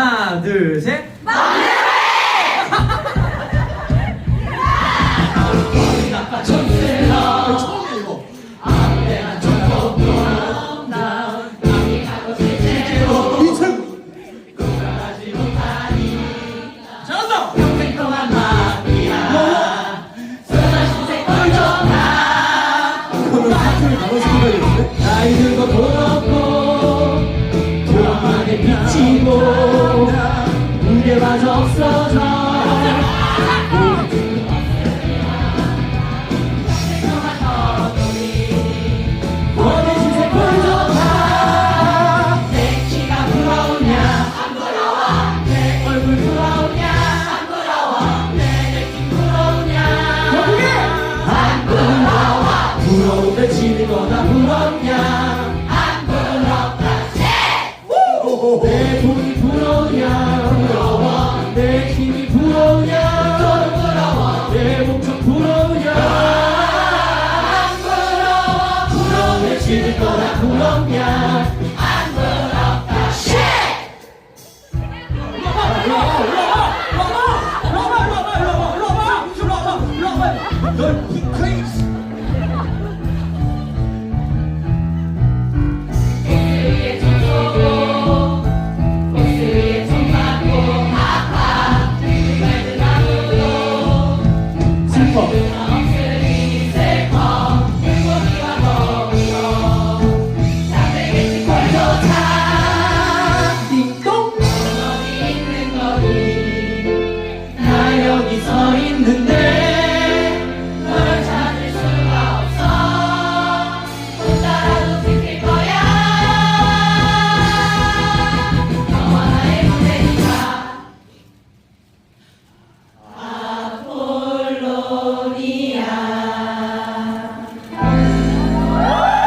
하나, 둘, 셋. 나이 들고 돌아 무게마저 없어져 지질 거라 불었냐 안 불었다 쉣! 슬퍼